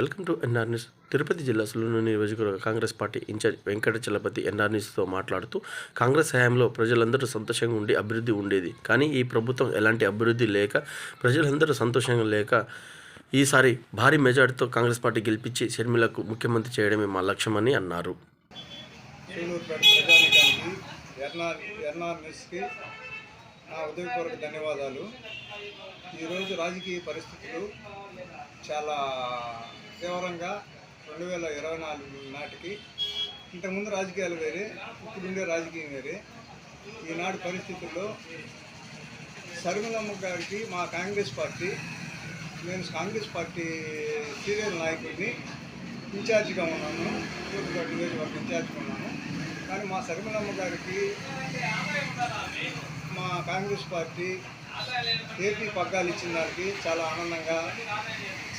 Welcome to NR news. Tirupati జిల్లా సులూరు నియోజకవర్గ Congress party incharge Venkata Chalapathi NR న్యూస్తో మాట్లాడుతూ కాంగ్రెస్ హయాంలో ప్రజలందరూ సంతోషంగా ఉండి అభివృద్ధి ఉండేది. కానీ ఈ ప్రభుత్వం ఎలాంటి అభివృద్ధి లేక ప్రజలందరూ సంతోషంగా లేక ఈసారి భారీ మెజార్టీతో కాంగ్రెస్ పార్టీ గెలిపించి షర్మిలకు ముఖ్యమంత్రి చేయడమే మా లక్ష్యమని అన్నారు. నా ఉదయపూర్వక ధన్యవాదాలు. ఈరోజు రాజకీయ పరిస్థితులు చాలా తీవ్రంగా రెండు వేల ఇరవై నాలుగు నాటికి ఇంతకుముందు రాజకీయాలు వేరే ఇప్పుడుండే రాజకీయం వేరే. ఈనాటి పరిస్థితుల్లో శర్మిలమ్మ గారికి మా కాంగ్రెస్ పార్టీ నేను కాంగ్రెస్ పార్టీ సీనియర్ నాయకుడిని ఇన్ఛార్జిగా ఉన్నాను. తూర్పుగడ్డ నియోజకవర్గం ఇన్ఛార్జిగా ఉన్నాను. కానీ మా శర్మిలమ్మ గారికి మా కాంగ్రెస్ పార్టీ ఏపీ పగ్గాలు ఇచ్చిన దానికి చాలా ఆనందంగా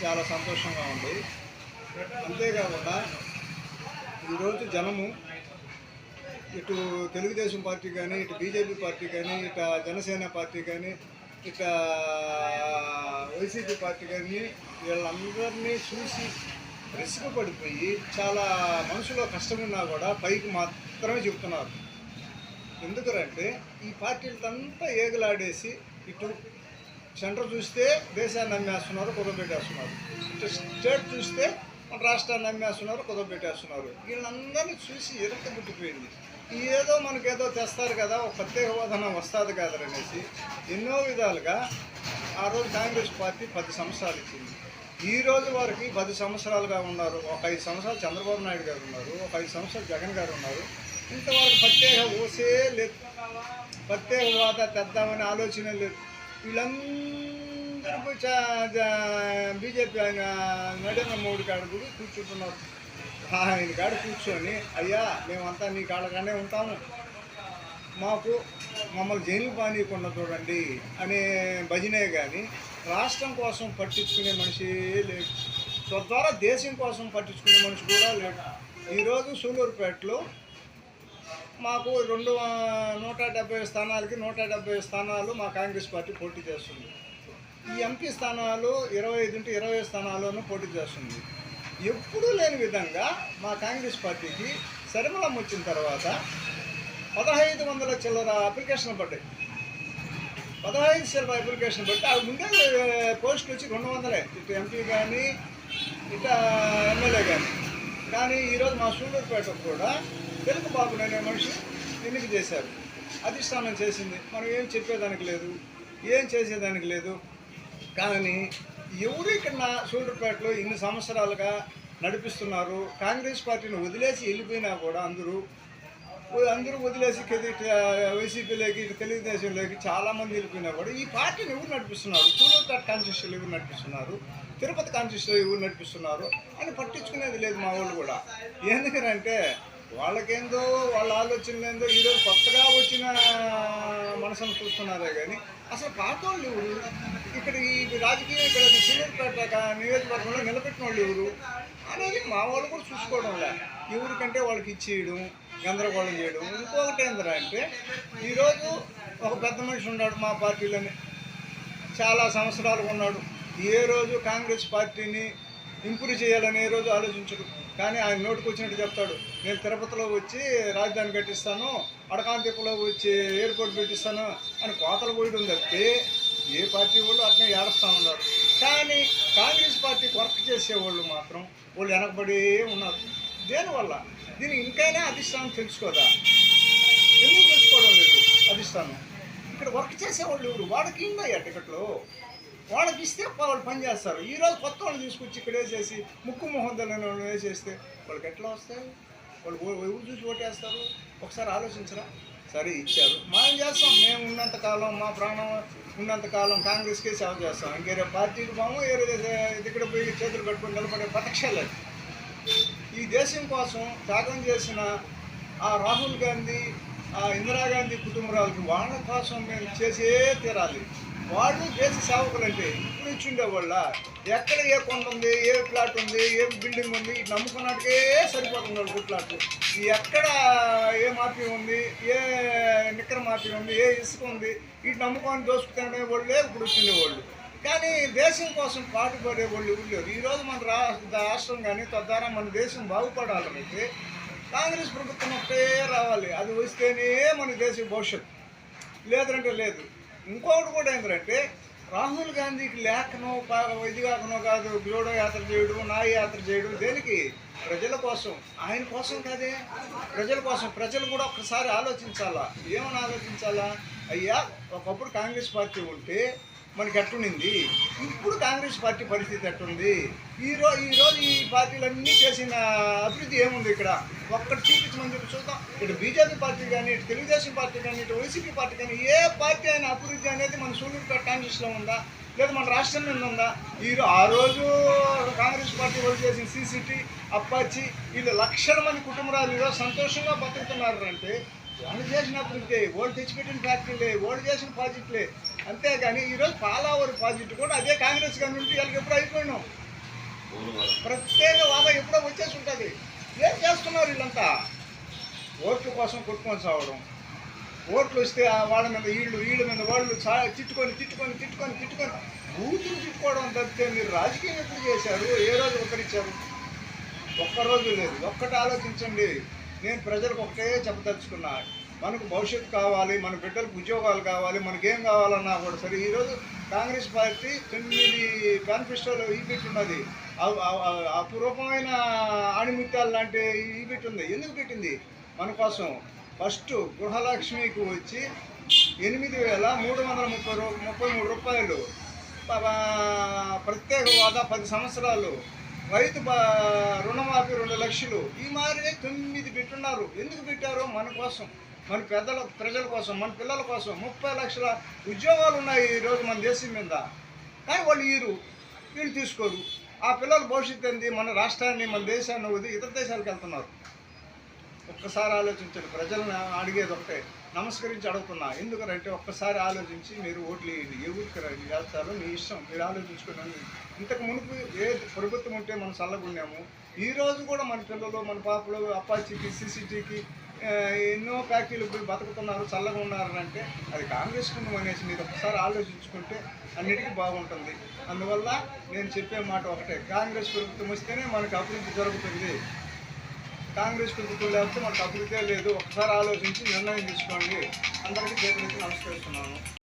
చాలా సంతోషంగా ఉంది. అంతేకాకుండా ఈరోజు జనము ఇటు తెలుగుదేశం పార్టీ కానీ ఇటు బీజేపీ పార్టీ కానీ ఇటు జనసేన పార్టీ కానీ ఇట వైసీపీ పార్టీ కానీ వీళ్ళందరినీ చూసి రిస్క్ పడిపోయి చాలా మనసులో కష్టమున్నా కూడా పైకి మాత్రమే చెప్తున్నారు ఎందుకంటే ఈ పార్టీలకంతా ఏగులాడేసి ఇటు సెంటర్ చూస్తే దేశాన్ని నమ్మేస్తున్నారు కుదబెట్టేస్తున్నారు ఇటు స్టేట్ చూస్తే మన రాష్ట్రాన్ని నమ్మేస్తున్నారు కుదబెట్టేస్తున్నారు వీళ్ళందరినీ చూసి ఎరుక పుట్టిపోయింది ఏదో మనకేదో తెస్తారు కదా ఒక ప్రత్యేక హోదా వస్తుంది కదా అనేసి ఎన్నో విధాలుగా ఆ రోజు కాంగ్రెస్ పార్టీ పది సంవత్సరాలు ఇచ్చింది. ఈ రోజు వారికి పది సంవత్సరాలుగా ఉన్నారు. ఒక ఐదు సంవత్సరాలు చంద్రబాబు నాయుడు గారు ఉన్నారు. ఒక ఐదు సంవత్సరాలు జగన్ గారు ఉన్నారు. ఇంతవరకు ప్రత్యేక ఓసే లేదు. ప్రత్యేక హోదా తెద్దామనే ఆలోచన లేదు. వీళ్ళందరూ బీజేపీ ఆయన నరేంద్ర మోడీ కాడ కూడా కూర్చుంటున్నారు. ఆయన కాడ కూర్చొని అయ్యా మేమంతా నీ కాడగానే ఉంటాము. మాకు మమ్మల్ని జైలు పానీయకుండా చూడండి అనే భజనే కానీ రాష్ట్రం కోసం పట్టించుకునే మనిషి లేడు. తద్వారా దేశం కోసం పట్టించుకునే మనిషి కూడా లేడు. ఈరోజు సూలూరుపేటలో మాకు రెండు నూట డెబ్బై స్థానాలకి నూట డెబ్బై స్థానాలు మా కాంగ్రెస్ పార్టీ పోటీ చేస్తుంది. ఈ ఎంపీ స్థానాలు ఇరవై ఐదు ఇంటూ ఇరవై స్థానాల్లోనూ పోటీ చేస్తుంది. ఎప్పుడూ లేని విధంగా మా కాంగ్రెస్ పార్టీకి శర్మలం వచ్చిన తర్వాత పదహైదు వందల చిల్లర అప్లికేషన్ పడ్డాయి. పదహైదు చిల్లర అప్లికేషన్ బట్టి అవి ముందే పోస్ట్ వచ్చి రెండు వందలే. ఇటు ఎంపీ కానీ ఇటు ఎమ్మెల్యే కానీ కానీ ఈరోజు మా సూళ్ళూరుపేట కూడా తెలుగు బాబు అనే మనిషి ఎన్నిక చేశారు. అధిష్టానం చేసింది. మనం ఏం చెప్పేదానికి లేదు. ఏం చేసేదానికి లేదు. కానీ ఎవరు ఇక్కడ నా సూళ్ళూరుపేటలో ఇన్ని సంవత్సరాలుగా నడిపిస్తున్నారు. కాంగ్రెస్ పార్టీని వదిలేసి వెళ్ళిపోయినా కూడా అందరూ అందరూ వదిలేసి వైసీపీలోకి తెలుగుదేశంలోకి చాలామంది వెళ్ళిపోయినా కూడా ఈ పార్టీని ఎవరు నడిపిస్తున్నారు? సూళ్ళూరుపేట కాన్స్టిట్యూషన్ ఎవరు నడిపిస్తున్నారు? తిరుపతి కాన్స్టిట్యూషన్ ఎవరు నడిపిస్తున్నారు? అని పట్టించుకునేది లేదు మా వాళ్ళు కూడా. ఎందుకంటే వాళ్ళకేందో వాళ్ళ ఆలోచనలు ఏందో ఈరోజు కొత్తగా వచ్చిన మనసును చూస్తున్నారే కానీ అసలు పాత వాళ్ళు ఎవరు? ఇక్కడ ఈ రాజకీయ ఇక్కడ సూళ్ళూరుపేట నియోజకవర్గంలో నిలబెట్టిన వాళ్ళు ఎవరు? అనేది మా వాళ్ళు కూడా చూసుకోవడం లే ఎవరికంటే వాళ్ళకి ఇచ్చేయడం గందరగోళం చేయడం. ఇంకొకటి ఏంటంటే అంటే ఈరోజు ఒక పెద్ద మనిషి ఉన్నాడు మా పార్టీలోని. చాలా సంవత్సరాలు ఉన్నాడు. ఏ రోజు కాంగ్రెస్ పార్టీని ఇంప్రూవ్ చేయాలని ఏ రోజు ఆలోచించడు. కానీ ఆయన నోటికి వచ్చినట్టు చెప్తాడు. నేను తిరుపతిలో వచ్చి రాజధాని కట్టిస్తాను అడకాంతిపులో వచ్చి ఎయిర్పోర్ట్ పెట్టిస్తాను అని కోతలు పోయడం తప్పితే ఏ పార్టీ వాళ్ళు అట్నే ఏడుస్తూ ఉన్నారు. కానీ కాంగ్రెస్ పార్టీకి వర్క్ చేసేవాళ్ళు మాత్రం వాళ్ళు వెనకబడి ఉన్నారు. దేనివల్ల? దీన్ని ఇంకైనా అధిష్టానం తెలుసుకోదా? ఎందుకు తెలుసుకోవడం లేదు అధిష్టానం? ఇక్కడ వర్క్ చేసేవాళ్ళు ఎవరు? వాళ్ళకి ఉన్నాయా టికెట్లు? వాళ్ళకి ఇస్తే వాళ్ళు పని చేస్తారు. ఈరోజు కొత్త వాళ్ళు తీసుకొచ్చి ఇక్కడ వేసేసి ముక్కు మొహం తెలియని వాళ్ళు వేసేస్తే వాళ్ళకి ఎట్లా వస్తాయి? వాళ్ళు ఎవరు చూసి ఓటేస్తారు? ఒకసారి ఆలోచించరా? సరే ఇచ్చారు. మనం చేస్తాం. మేము ఉన్నంత కాలం మా ప్రాణం ఉన్నంత కాలం కాంగ్రెస్కే సేవ చేస్తాం. ఇంకేరే పార్టీకి పోము ఏరే ఇక్కడ పోయి చేతులు కట్టుకొని నిలబడే ప్రతక్షలేదు దేశం కోసం త్యాగం చేసిన ఆ రాహుల్ గాంధీ ఆ ఇందిరాగాంధీ కుటుంబరాలకి వాళ్ళ కోసం మేము చేసే తీరాలి. వాళ్ళు దేశ సేవకులు అంటే ఇప్పుడు ఇచ్చిండే వాళ్ళ ఎక్కడ ఏ కొండ ఉంది ఏ ప్లాట్ ఉంది ఏ బిల్డింగ్ ఉంది ఇటు నమ్ముకున్నట్టుకే సరిపోతుంది వాళ్ళు ప్లాట్లు. ఎక్కడ ఏ మాఫీ ఉంది ఏ నిక్కర మాఫీ ఉంది ఏ ఇసుక ఉంది ఇటు నమ్ముకొని దోసుకునే వాళ్ళే ఇప్పుడు వచ్చిండే వాళ్ళు కానీ దేశం కోసం పాటుపడే వాళ్ళు ఎవరు లేరు. ఈరోజు మన రా రాష్ట్రం కానీ తద్వారా మన దేశం బాగుపడాలంటే కాంగ్రెస్ ప్రభుత్వం ఒకటే రావాలి. అది వస్తేనే మన దేశ భవిష్యత్తు. లేదంటే లేదు. ఇంకొకటి కూడా ఏంటంటే రాహుల్ గాంధీకి లేఖనో ఇది కాకనో కాదు గ్లోడో యాత్ర చేయడం నాయ యాత్ర చేయడం దేనికి? ప్రజల కోసం. ఆయన కోసం కాదే. ప్రజల కోసం. ప్రజలు కూడా ఒక్కసారి ఆలోచించాలా? ఏమని ఆలోచించాలా? అయ్యా ఒకప్పుడు కాంగ్రెస్ పార్టీ ఉంటే మనకి ఎట్టుండింది ఇప్పుడు కాంగ్రెస్ పార్టీ పరిస్థితి ఎట్టుంది ఈ రోజు ఈ రోజు ఈ పార్టీలన్నీ చేసిన అభివృద్ధి ఏముంది ఇక్కడ? ఒక్కటి చూపించమని చెప్పి చూద్దాం. ఇటు బీజేపీ పార్టీ కానీ ఇటు తెలుగుదేశం పార్టీ కానీ ఇటు వైసీపీ పార్టీ కానీ ఏ పార్టీ అయిన అభివృద్ధి అనేది మన సూళ్ళూరుపేట కాంగ్రెస్లో ఉందా? లేదా మన రాష్ట్రం మీద ఉందా ఈరో ఆ రోజు కాంగ్రెస్ పార్టీ వాళ్ళు చేసిన సీసీటీ అప్పాచి వీళ్ళు లక్షల మంది కుటుంబాలు ఈరోజు సంతోషంగా బతుకుతున్నారు అంటే వాళ్ళు చేసిన అభివృద్ధి వాళ్ళు తెచ్చిపెట్టిన ఫ్యాక్టరీలే వాళ్ళు చేసిన ప్రాజెక్టులే అంతేగాని ఈరోజు పాలావరి ప్రాజెక్టు కూడా అదే కాంగ్రెస్ కానీ ఉంటే వాళ్ళకి ఎప్పుడు అయిపోయినాం. ప్రత్యేక వాదా ఎప్పుడో వచ్చేసి ఉంటుంది. ఏం చేస్తున్నారు వీళ్ళంతా? ఓట్ల కోసం కొట్టుకొని సావడం. ఓట్లు వస్తే ఆ వాళ్ళ మీద వీళ్ళు వీళ్ళ మీద వాళ్ళు చా తిట్టుకొని తిట్టుకొని తిట్టుకొని తిట్టుకొని బూతులు తిట్టుకోవడం తప్పితే మీరు రాజకీయం ఎప్పుడు చేశారు? ఏ రోజు ఒకరిచ్చారు? ఒక్కరోజు లేదు. ఒక్కటి ఆలోచించండి. నేను ప్రజలకు ఒకటే చెప్పదలుచుకున్నాను మనకు భవిష్యత్తు కావాలి మన బిడ్డలకు ఉద్యోగాలు కావాలి మనకేం కావాలన్నా కూడా సరే ఈరోజు కాంగ్రెస్ పార్టీ తొమ్మిది మేనిఫెస్టోలో ఈ పెట్టున్నది అపురూపమైన ఆణిమిత్యాలు లాంటి ఈ ఎందుకు పెట్టింది? మన కోసం ఫస్ట్ గృహలక్ష్మికి వచ్చి ఎనిమిది వేల మూడు వందల ముప్పై రూ ముప్పై మూడు రూపాయలు. ప్రత్యేక హోదా పది సంవత్సరాలు. రైతు రుణమాఫీ రెండు లక్షలు. ఈ మాదిరిగా తొమ్మిది పెట్టున్నారు ఎందుకు పెట్టారు మన కోసం. మన పెద్దల ప్రజల కోసం మన పిల్లల కోసం ముప్పై లక్షల ఉద్యోగాలు ఉన్నాయి ఈరోజు మన దేశం మీద. కానీ వాళ్ళు ఈరు వీళ్ళు తీసుకోరు. ఆ పిల్లల భవిష్యత్తు ఏంది? మన రాష్ట్రాన్ని మన దేశాన్ని వదిలి ఇతర దేశాలకు వెళ్తున్నారు. ఒక్కసారి ఆలోచించండి. ప్రజలను అడిగేది ఒకటే. నమస్కరించి అడుగుతున్నా. ఎందుకంటే ఒక్కసారి ఆలోచించి మీరు ఓట్లు వేయండి. ఏ ఊరికి రండి? వెళ్తారో? మీ ఇష్టం. మీరు ఆలోచించుకోండి. ఇంతకు మునుపు ఏ ప్రభుత్వం ఉంటే మనం చల్లగున్నాము? ఈ రోజు కూడా మన పిల్లలు మన పాపలు అప్పాచికి సిసిటీకి ఎన్నో ఫ్యాక్టరీలు పోయి బతుకుతున్నారు చల్లగా ఉన్నారు అంటే అది కాంగ్రెస్ కుటుంబం అనేసి మీరు ఒకసారి ఆలోచించుకుంటే అన్నిటికీ బాగుంటుంది. అందువల్ల నేను చెప్పే మాట ఒకటే కాంగ్రెస్ ప్రభుత్వం వస్తేనే మనకు అభివృద్ధి జరుగుతుంది. కాంగ్రెస్ ప్రభుత్వం లేకపోతే మనకు అభివృద్ధి లేదు. ఒకసారి ఆలోచించి నిర్ణయం తీసుకోండి. అందరికీ చేతులైతే నమస్కరిస్తున్నాను.